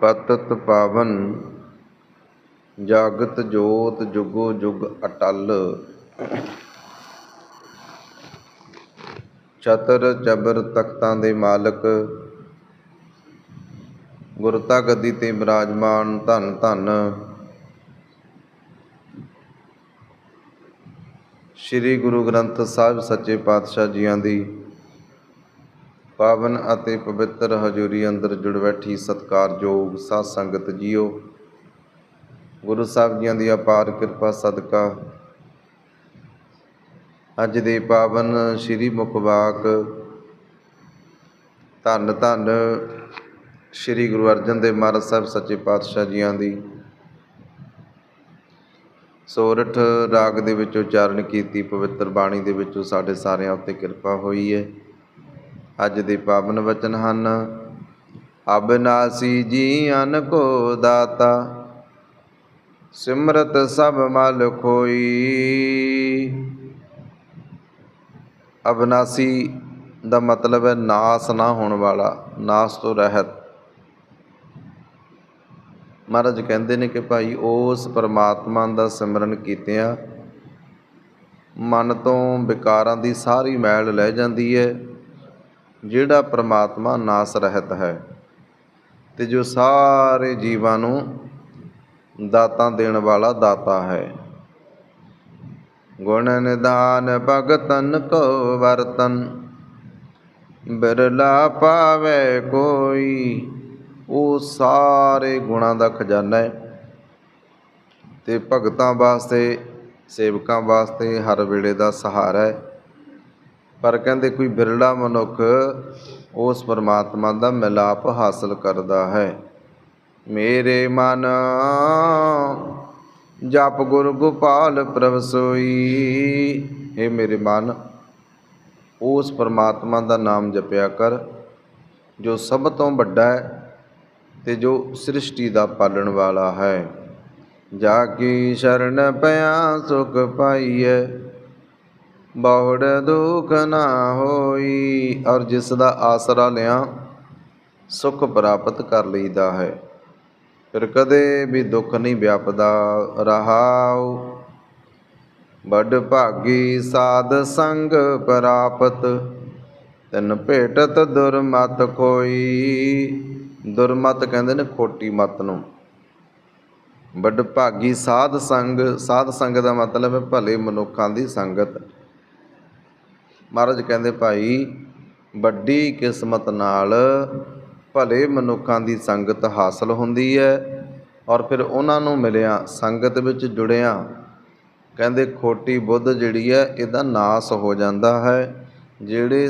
ਪਤਤ ਪਾਵਨ, ਜਾਗਤ ਜੋਤ ਜੁਗੋ ਜੁਗ ਅਟਲ। ਚਤਰ ਚਬਰ ਤਖਤਾਂ ਦੇ ਮਾਲਕ ਗੁਰਤਾ ਗੱਦੀ ਤੇ ਬਿਰਾਜਮਾਨ ਧੰਨ ਧੰਨ। ਸ੍ਰੀ ਗੁਰੂ ਗ੍ਰੰਥ ਸਾਹਿਬ ਸੱਚੇ ਪਾਤਸ਼ਾਹ ਜੀਆਂ ਦੀ ਪਾਵਨ ਅਤੇ ਪਵਿੱਤਰ ਹਜ਼ੂਰੀ ਅੰਦਰ ਜੁੜ ਬੈਠੀ ਸਤਿਕਾਰਯੋਗ ਸਾਧ ਸੰਗਤ ਜੀਓ। ਗੁਰੂ ਸਾਹਿਬ ਜੀਆਂ ਦੀ ਅਪਾਰ ਕਿਰਪਾ ਸਦਕਾ। ਅੱਜ ਦੇ ਪਾਵਨ ਸ੍ਰੀ ਮੁਖਵਾਕ ਧੰਨ ਧੰਨ ਸ੍ਰੀ ਗੁਰੂ ਅਰਜਨ ਦੇਵ ਮਹਾਰਾਜ ਸਾਹਿਬ ਸੱਚੇ ਪਾਤਸ਼ਾਹ ਜੀਆਂ ਦੀ। ਸੋਰਠ ਰਾਗ ਦੇ ਵਿੱਚ ਉਚਾਰਨ ਕੀਤੀ, ਪਵਿੱਤਰ ਬਾਣੀ ਦੇ ਵਿੱਚੋਂ ਸਾਡੇ ਸਾਰਿਆਂ ਉੱਤੇ ਕਿਰਪਾ ਹੋਈ ਹੈ ਅੱਜ ਦੇ ਪਾਵਨ ਵਚਨ ਹਨ। ਅਬਨਾਸੀ ਜੀਅਨ ਕੋ ਦਾਤਾ, ਸਿਮਰਤ ਸਭ ਮਲ ਖੋਈ। ਅਬਨਾਸੀ ਦਾ ਮਤਲਬ ਹੈ ਨਾਸ ਨਾ ਹੋਣ ਵਾਲਾ, ਨਾਸ ਤੋਂ ਰਹਿਤ। ਮਹਾਰਾਜ ਕਹਿੰਦੇ ਨੇ ਕਿ ਭਾਈ ਉਸ ਪਰਮਾਤਮਾ ਦਾ ਸਿਮਰਨ ਕੀਤਿਆਂ ਮਨ ਤੋਂ ਵਿਕਾਰਾਂ ਦੀ ਸਾਰੀ ਮੈਲ ਲੈ ਜਾਂਦੀ ਹੈ। ਜਿਹੜਾ ਪਰਮਾਤਮਾ ਨਾਸ ਰਹਿਤ ਹੈ ਤੇ ਜੋ ਸਾਰੇ ਜੀਵਾਂ ਨੂੰ ਦਾਤਾਂ ਦੇਣ ਵਾਲਾ ਦਾਤਾ ਹੈ। ਗੁਣ ਨਿਦਾਨ ਭਗਤਨ ਕੋ ਵਰਤਨ, ਬਿਰਲਾ ਪਾਵੇ ਕੋਈ, ਉਹ ਸਾਰੇ ਗੁਣਾਂ ਦਾ ਖਜ਼ਾਨਾ ਹੈ। ਤੇ ਭਗਤਾਂ ਵਾਸਤੇ, ਸੇਵਕਾਂ ਵਾਸਤੇ ਹਰ ਵੇਲੇ ਦਾ ਸਹਾਰਾ ਹੈ। ਪਰ ਕਹਿੰਦੇ ਕੋਈ ਬਿਰਲਾ ਮਨੁੱਖ ਉਸ ਪਰਮਾਤਮਾ ਦਾ ਮਿਲਾਪ ਹਾਸਲ ਕਰਦਾ ਹੈ। ਮੇਰੇ ਮਨ ਜਪ ਗੁਰ ਗੋਪਾਲ ਪ੍ਰਭ ਸੋਈ। हे ਮੇਰੇ ਮਨ, ਉਸ ਪਰਮਾਤਮਾ ਦਾ ਨਾਮ ਜਪਿਆ ਕਰ, ਜੋ ਸਭ ਤੋਂ ਵੱਡਾ ਹੈ ਤੇ ਜੋ ਸ੍ਰਿਸ਼ਟੀ ਦਾ ਪਾਲਣ ਵਾਲਾ ਹੈ। ਜਾ ਕੀ ਸ਼ਰਨ ਪਿਆ ਸੁਖ ਪਾਈਐ। ਬਹੁੜ ਦੁਖ ਨਾ ਹੋਈ। ਔਰ ਜਿਸ ਦਾ ਆਸਰਾ ਲਿਆ, ਸੁਖ ਪ੍ਰਾਪਤ ਕਰ ਲਈਦਾ ਹੈ। ਫਿਰ ਕਦੇ ਵੀ ਦੁੱਖ ਨਹੀਂ ਵਿਆਪਦਾ, ਰਹਾਉ। ਵੱਡ ਭਾਗੀ ਸਾਧ ਸੰਗ ਪ੍ਰਾਪਤ, ਤਿੰਨ ਭੇਟਤ ਦੁਰਮਤ ਕੋਈ ਦੁਰਮਤ ਕਹਿੰਦੇ ਨੇ ਖੋਟੀ ਮਤ ਨੂੰ। ਵੱਡ ਭਾਗੀ ਸਾਧ ਸੰਗ ਸਾਧ ਸੰਗ ਦਾ ਮਤਲਬ ਹੈ ਭਲੇ ਮਨੁੱਖਾਂ ਦੀ ਸੰਗਤ। ਮਹਾਰਾਜ ਕਹਿੰਦੇ ਭਾਈ, ਵੱਡੀ ਕਿਸਮਤ ਨਾਲ ਭਲੇ ਮਨੁੱਖਾਂ ਦੀ ਸੰਗਤ ਹਾਸਲ ਹੁੰਦੀ ਹੈ ਔਰ ਫਿਰ ਉਹਨਾਂ ਨੂੰ ਮਿਲਿਆ ਸੰਗਤ ਵਿੱਚ ਜੁੜਿਆ। ਕਹਿੰਦੇ ਖੋਟੀ ਬੁੱਧ ਜਿਹੜੀ ਹੈ, ਇਹਦਾ ਨਾਸ ਹੋ ਜਾਂਦਾ ਹੈ। ਜਿਹੜੇ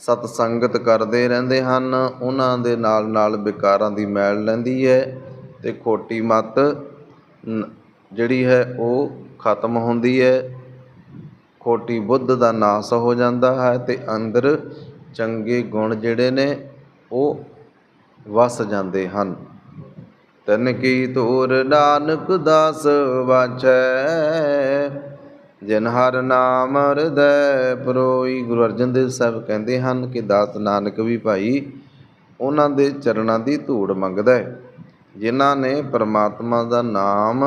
ਸਤ ਸੰਗਤ ਕਰਦੇ ਰਹਿੰਦੇ ਹਨ, ਉਹਨਾਂ ਦੇ ਨਾਲ ਨਾਲ ਵਿਕਾਰਾਂ ਦੀ ਮੈਲ ਲੈਂਦੀ ਹੈ ਤੇ ਖੋਟੀ ਮਤ ਜਿਹੜੀ ਹੈ, ਉਹ ਖਤਮ ਹੁੰਦੀ ਹੈ। ਖੋਟੀ ਬੁੱਧ ਦਾ ਨਾਸ ਹੋ ਜਾਂਦਾ ਹੈ ਤੇ ਅੰਦਰ ਚੰਗੇ ਗੁਣ ਜਿਹੜੇ ਨੇ ਉਹ ਵਸ ਜਾਂਦੇ ਹਨ। ਤਨ ਕੀ ਧੂਰ ਨਾਨਕ ਦਾਸ ਵਾਛੈ ਜਿਨ ਹਰ ਨਾਮ ਹਿਰਦੈ ਪਰੋਈ। ਗੁਰੂ ਅਰਜਨ ਦੇਵ ਸਾਹਿਬ ਕਹਿੰਦੇ ਹਨ ਕਿ ਦਾਸ ਨਾਨਕ ਵੀ ਭਾਈ ਉਹਨਾਂ ਦੇ ਚਰਨਾਂ ਦੀ ਧੂੜ ਮੰਗਦਾ ਹੈ, ਜਿਨ੍ਹਾਂ ਨੇ ਪਰਮਾਤਮਾ ਦਾ ਨਾਮ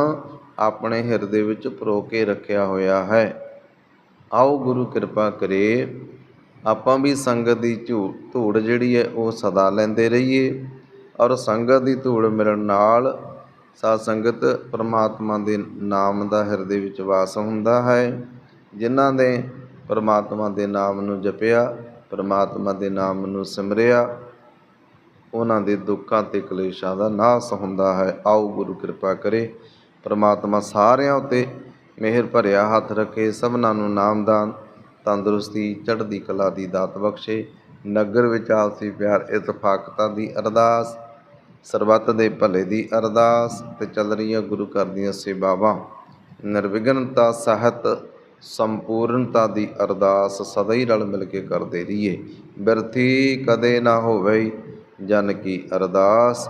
ਆਪਣੇ ਹਿਰਦੇ ਵਿੱਚ ਪਰੋ ਕੇ ਰੱਖਿਆ ਹੋਇਆ ਹੈ। ਆਓ ਗੁਰੂ ਕਿਰਪਾ ਕਰੇ, ਆਪਾਂ ਵੀ ਸੰਗਤ ਦੀ ਧੂੜ ਜਿਹੜੀ ਹੈ ਉਹ ਸਦਾ ਲੈਂਦੇ ਰਹੀਏ ਔਰ ਸੰਗਤ ਦੀ ਧੂੜ ਮਿਲਣ ਨਾਲ ਸਾਧ ਸੰਗਤ ਪਰਮਾਤਮਾ ਦੇ ਨਾਮ ਦਾ ਹਿਰਦੇ ਵਿੱਚ ਵਾਸ ਹੁੰਦਾ ਹੈ। ਜਿਨ੍ਹਾਂ ਨੇ ਪਰਮਾਤਮਾ ਦੇ ਨਾਮ ਨੂੰ ਜਪਿਆ, ਪਰਮਾਤਮਾ ਦੇ ਨਾਮ ਨੂੰ ਸਿਮਰਿਆ, ਉਹਨਾਂ ਦੇ ਦੁੱਖਾਂ ਤੇ ਕਲੇਸ਼ਾਂ ਦਾ ਨਾਸ ਹੁੰਦਾ ਹੈ। ਆਓ ਗੁਰੂ ਕਿਰਪਾ ਕਰੇ, ਪਰਮਾਤਮਾ ਸਾਰਿਆਂ ਉਤੇ ਮਿਹਰ ਭਰਿਆ ਹੱਥ ਰੱਖੇ, ਸਭਨਾਂ ਨੂੰ ਨਾਮਦਾਨ ਤੰਦਰੁਸਤੀ, ਚੜ੍ਹਦੀ ਕਲਾ ਦੀ ਦਾਤ ਬਖਸ਼ੇ। ਨਗਰ ਵਿੱਚ ਆਪਸੀ ਪਿਆਰ, ਇਤਫਾਕਤਾ ਦੀ ਅਰਦਾਸ, ਸਰਬੱਤ ਦੇ ਭਲੇ ਦੀ ਅਰਦਾਸ ਤੇ ਚੱਲ ਰਹੀਆਂ ਗੁਰੂ ਘਰ ਦੀਆਂ ਸੇਵਾਵਾਂ। ਨਿਰਵਿਘਨਤਾ, ਸਹਿਤ, ਸੰਪੂਰਨਤਾ ਦੀ ਅਰਦਾਸ ਸਦਾ ਹੀ ਰਲ ਮਿਲ ਕੇ ਕਰਦੇ ਰਹੀਏ। ਬਿਰਥੀ ਕਦੇ ਨਾ ਹੋਵੇ ਜਨ ਕੀ ਅਰਦਾਸ।